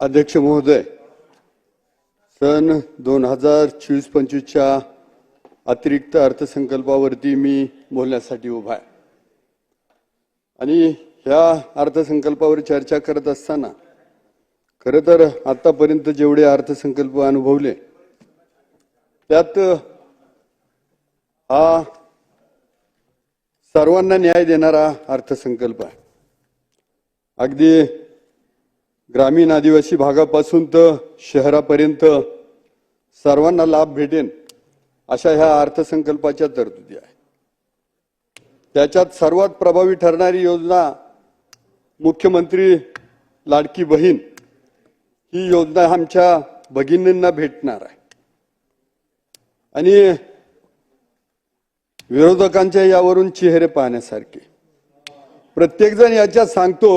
अध्यक्ष महोदय सन दोन हजार चोवीस पंचवीसच्या अतिरिक्त अर्थसंकल्पावरती मी बोलण्यासाठी उभा आहे. आणि ह्या अर्थसंकल्पावर चर्चा करत असताना खरं तर आतापर्यंत जेवढे अर्थसंकल्प अनुभवले त्यात हा सर्वांना न्याय देणारा अर्थसंकल्प आहे. अगदी ग्रामीण आदिवासी भागापासून तर शहरापर्यंत सर्वांना लाभ भेटेन अशा ह्या अर्थसंकल्पाच्या तरतुदी आहे त्याच्यात सर्वात प्रभावी ठरणारी योजना मुख्यमंत्री लाडकी बहीण ही योजना आमच्या भगिनींना भेटणार आहे. आणि विरोधकांच्या यावरून चेहरे पाहण्यासारखे. प्रत्येकजण याच्यात सांगतो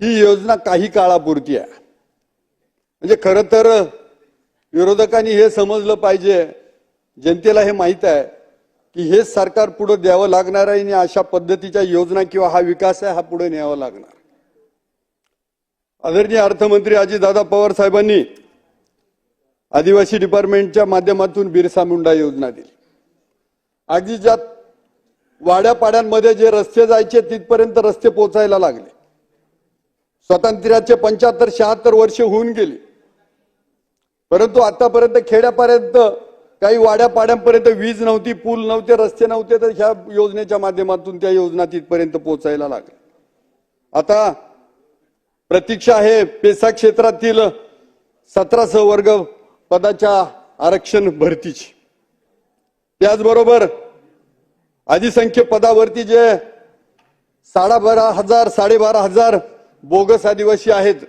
ही योजना काही काळापुरती आहे. म्हणजे खरं तर विरोधकांनी हे समजलं पाहिजे जनतेला हे माहीत आहे की हेच सरकार पुढे द्यावं लागणार आहे आणि अशा पद्धतीच्या योजना किंवा हा विकास आहे हा पुढे न्यावा लागणार. आदरणीय अर्थमंत्री अजितदादा पवार साहेबांनी आदिवासी डिपार्टमेंटच्या माध्यमातून बिरसा मुंडा योजना दिली. अगदी ज्या वाड्यापाड्यांमध्ये जे रस्ते जायचे तिथपर्यंत रस्ते पोचायला लागले. स्वातंत्र्याचे पंच्याहत्तर शहात्तर वर्ष होऊन गेली. परंतु आतापर्यंत खेड्यापर्यंत काही वाड्यापाड्यांपर्यंत वीज नव्हती पूल नव्हते रस्ते नव्हते तर ह्या योजनेच्या माध्यमातून त्या योजना तिथपर्यंत पोहोचायला लागल्या. आता प्रतीक्षा हे पेसा क्षेत्रातील सतरा वर्ग पदाच्या आरक्षण भरतीची. त्याचबरोबर अधिसंख्य पदावरती जे साडेबारा हजार साडेबारा हजार बोगस आदिवासी आहेत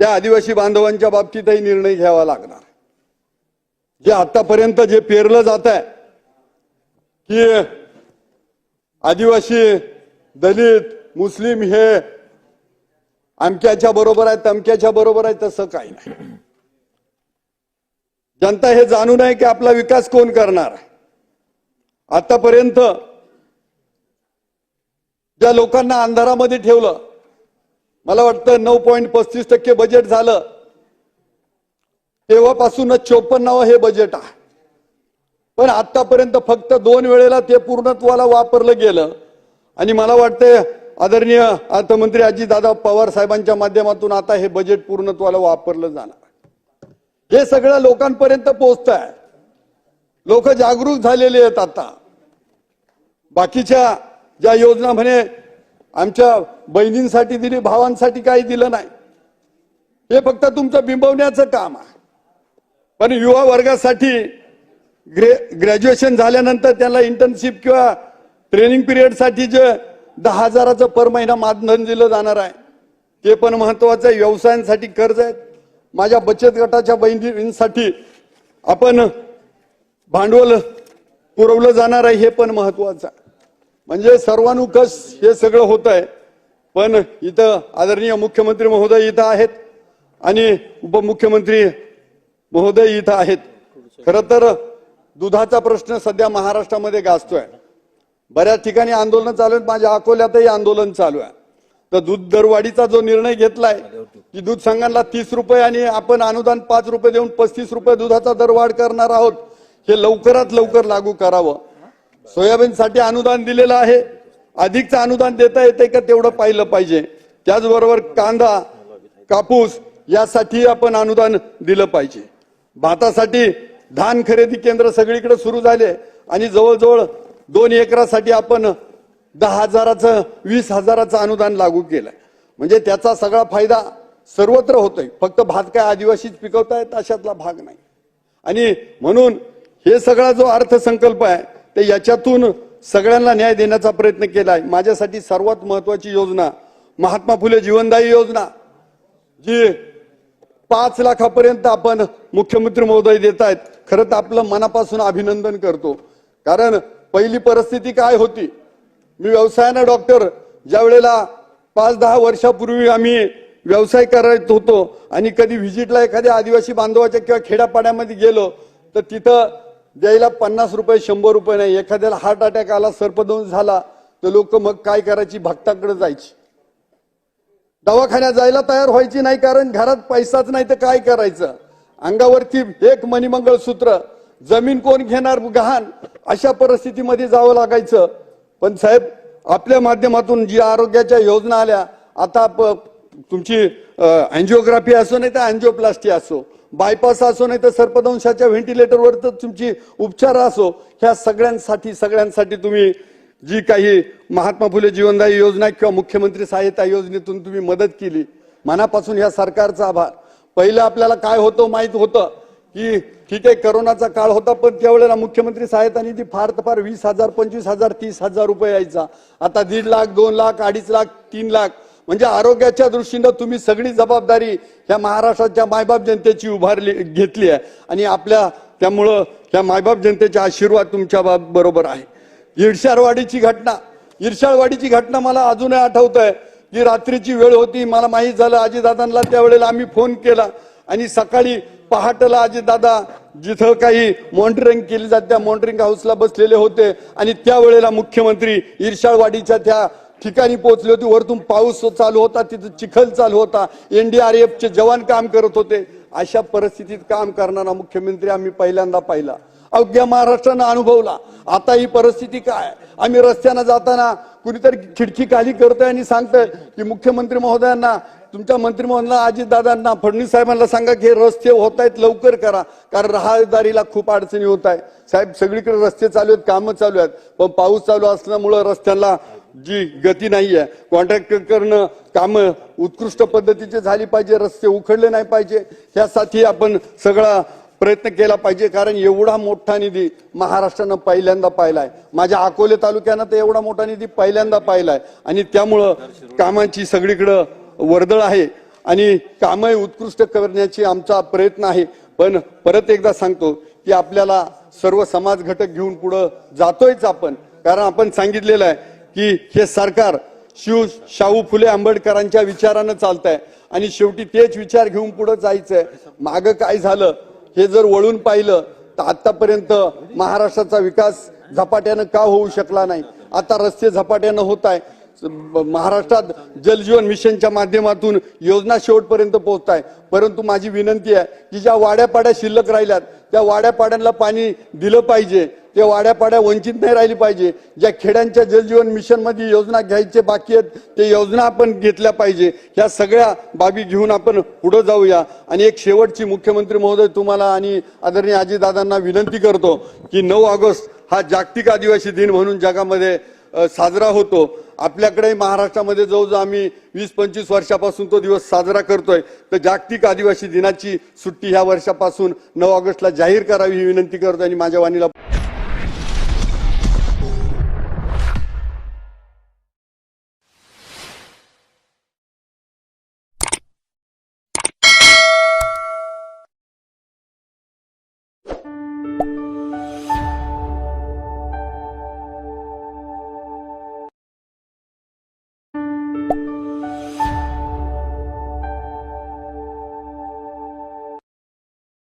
त्या आदिवासी बांधवांच्या बाबतीतही निर्णय घ्यावा लागणार. जे आतापर्यंत जे पेरलं जात आहे की आदिवासी दलित मुस्लिम हे अमक्याच्या बरोबर आहे तमक्याच्या बरोबर आहे तसं काही नाही. जनता हे जाणून आहे की आपला विकास कोण करणार. आहे आतापर्यंत ज्या लोकांना अंधारामध्ये ठेवलं मला वाटतं नऊ पॉईंट पस्तीस टक्के बजेट झालं. तेव्हापासूनच चोपन्नावं हे बजेट आहे. पण आतापर्यंत फक्त दोन वेळेला ते पूर्णत्वाला वापरलं गेलं. आणि मला वाटतं आदरणीय अर्थमंत्री अजितदादा पवार साहेबांच्या माध्यमातून आता हे बजेट पूर्णत्वाला वापरलं जाणार. हे सगळं लोकांपर्यंत पोहोचत आहे लोक जागरूक झालेले आहेत आता. बाकीच्या ज्या योजना म्हणे आमच्या बहिणींसाठी दिली भावांसाठी काही दिलं नाही. हे फक्त तुमचं बिंबवण्याचं काम आहे. पण युवा वर्गासाठी ग्रे ग्रॅज्युएशन झाल्यानंतर त्यांना इंटर्नशिप किंवा ट्रेनिंग पिरियडसाठी जे दहा हजाराचं पर महिना मानधन दिलं जाणार आहे. ते पण महत्वाचं आहे. व्यवसायांसाठी कर्ज आहेत. माझ्या बचत गटाच्या बहिणींसाठी आपण भांडवल पुरवलं जाणार आहे. हे पण महत्वाचं आहे. म्हणजे सर्वानुकस हे सगळं होत आहे पण इथं आदरणीय मुख्यमंत्री महोदय इथं आहेत आणि उपमुख्यमंत्री महोदय इथं आहेत. खर तर दुधाचा प्रश्न सध्या महाराष्ट्रामध्ये गाजतोय. बऱ्याच ठिकाणी आंदोलन चालू आहेत. माझ्या अकोल्यातही आंदोलन चालू आहे. तर दूध दरवाढीचा जो निर्णय घेतलाय की दूध संघांना तीस रुपये आणि आपण अनुदान पाच रुपये देऊन पस्तीस रुपये दुधाचा दरवाढ करणार आहोत हे लवकरात लवकर लागू करावं. सोयाबीनसाठी अनुदान दिलेलं आहे. अधिकचं अनुदान देता येते का तेवढं पाहिलं पाहिजे. त्याचबरोबर कांदा कापूस यासाठी आपण अनुदान दिलं पाहिजे. भातासाठी धान खरेदी केंद्र सगळीकडे सुरू झाले आणि जवळजवळ दोन एकरासाठी आपण दहा हजाराचं वीस हजाराचं अनुदान लागू केलं म्हणजे त्याचा सगळा फायदा सर्वत्र होतोय. फक्त भात काय आदिवासीच पिकवतायत अशातला भाग नाही. आणि म्हणून हे सगळा जो अर्थसंकल्प आहे तर याच्यातून सगळ्यांना न्याय देण्याचा प्रयत्न केला आहे माझ्यासाठी सर्वात महत्वाची योजना महात्मा फुले जीवनदायी योजना जी पाच लाखापर्यंत आपण मुख्यमंत्री महोदय देत आहेत खरं तर आपलं मनापासून अभिनंदन करतो. कारण पहिली परिस्थिती काय होती? मी व्यवसायानं डॉक्टर ज्या वेळेला पाच दहा वर्षापूर्वी आम्ही व्यवसाय करत होतो आणि कधी व्हिजिटला एखाद्या आदिवासी बांधवाच्या किंवा खेड्यापाड्यामध्ये गेलो तर तिथं द्यायला पन्नास रुपये शंभर रुपये नाही. एखाद्याला हार्ट अटॅक आला सर्पदोष झाला तर लोक मग काय करायची? भक्ताकडे जायची. दवाखान्यात जायला तयार व्हायची नाही कारण घरात पैसाच नाही तर काय करायचं? अंगावरती एक मणिमंगळसूत्र जमीन कोण घेणार गहाण? अशा परिस्थितीमध्ये जावं लागायचं. पण साहेब आपल्या माध्यमातून जी आरोग्याच्या योजना आल्या आता तुमची अँजिओग्राफी असो नाही तर अँजिओप्लास्टी असो बायपास असो नाही तर सर्पदंशाच्या व्हेंटिलेटरवर तर तुमची उपचार असो ह्या सगळ्यांसाठी सगळ्यांसाठी तुम्ही जी काही महात्मा फुले जीवनदायी योजना किंवा मुख्यमंत्री सहायता योजनेतून तुम्ही मदत केली मनापासून ह्या सरकारचा आभार. पहिलं आपल्याला काय होतं माहीत होतं की ठीक आहे करोनाचा काळ होता पण त्यावेळेला मुख्यमंत्री सहायता निधी फार तर फार वीस हजार पंचवीस हजार तीस हजार रुपये यायचा. आता दीड लाख दोन लाख अडीच लाख तीन लाख म्हणजे आरोग्याच्या दृष्टीनं तुम्ही सगळी जबाबदारी ह्या महाराष्ट्राच्या मायबाप जनतेची उभारली घेतली आहे. आणि आपल्या त्यामुळं ह्या मायबाप जनतेचे आशीर्वाद तुमच्या बाब- बरोबर आहे. इर्षाळवाडीची घटना इर्षाळवाडीची घटना मला अजूनही आठवत आहे की रात्रीची वेळ होती मला माहीत झालं आजीदादांना त्यावेळेला आम्ही फोन केला. आणि सकाळी पहाटला आजीदादा जिथं काही मॉनिटरिंग केली जाते त्या मॉनिटरिंग हाऊसला बसलेले होते. आणि त्यावेळेला मुख्यमंत्री इर्षाळवाडीच्या त्या ठिकाणी पोहोचली होती. वरतून पाऊस चालू होता तिथं चिखल चालू होता. एनडीआरएफचे जवान काम करत होते. अशा परिस्थितीत काम करणारा मुख्यमंत्री आम्ही पहिल्यांदा पाहिला. अवघ्या महाराष्ट्रानं अनुभवला. आता ही परिस्थिती काय? आम्ही रस्त्यानं जाताना कुणीतरी खिडकी खाली करतोय आणि सांगतोय की मुख्यमंत्री महोदयांना तुमच्या मंत्री महोदयांना अजितदादांना फडणवीस साहेबांना सांगा की हे रस्ते होत आहेत लवकर करा. कारण राहदारीला खूप अडचणी होत आहे साहेब सगळीकडे रस्ते चालू आहेत कामं चालू आहेत. पण पाऊस चालू असल्यामुळं रस्त्यांना जी गती नाही आहे कॉन्ट्रॅक्टरनं कामं उत्कृष्ट पद्धतीचे झाली पाहिजे रस्ते उखडले नाही पाहिजे. ह्यासाठी आपण सगळा प्रयत्न केला पाहिजे कारण एवढा मोठा निधी महाराष्ट्रानं पहिल्यांदा पाहिलाय. माझ्या अकोले तालुक्यानं तर एवढा मोठा निधी पहिल्यांदा पाहिलाय. आणि त्यामुळं कामांची सगळीकडं वर्दळ आहे. आणि कामं उत्कृष्ट करण्याची आमचा प्रयत्न आहे. पण परत एकदा सांगतो की आपल्याला सर्व समाज घटक घेऊन पुढं जातोयच आपण. कारण आपण सांगितलेलं आहे की हे सरकार शिव शाहू फुले आंबेडकरांच्या विचारानं चालत आहे आणि शेवटी तेच विचार घेऊन पुढे जायचंय. मागं काय झालं हे जर वळून पाहिलं तर आतापर्यंत महाराष्ट्राचा विकास झपाट्यानं का होऊ शकला नाही? आता रस्ते झपाट्यानं होत आहे. महाराष्ट्रात जलजीवन मिशनच्या माध्यमातून योजना शेवटपर्यंत पोहोचत आहे. परंतु माझी विनंती आहे की ज्या वाड्यापाड्या शिल्लक राहिल्यात त्या वाड्यापाड्यांना पाणी दिलं पाहिजे. ते वाड्यापाड्या वंचित नाही राहिली पाहिजे. ज्या खेड्यांच्या जलजीवन मिशनमध्ये योजना घ्यायचे बाकी आहेत ते योजना आपण घेतल्या पाहिजे. ह्या सगळ्या बाबी घेऊन आपण पुढं जाऊया. आणि एक शेवटची मुख्यमंत्री महोदय तुम्हाला आणि आदरणीय आजीदादांना विनंती करतो की नऊ ऑगस्ट हा जागतिक आदिवासी दिन म्हणून जगामध्ये साजरा होतो. आपल्याकडे महाराष्ट्रामध्ये जवळजवळ आम्ही वीस पंचवीस वर्षापासून तो दिवस साजरा करतोय. तर जागतिक आदिवासी दिनाची सुट्टी ह्या वर्षापासून नऊ ऑगस्टला जाहीर करावी ही विनंती करतो आणि माझ्या वाणीला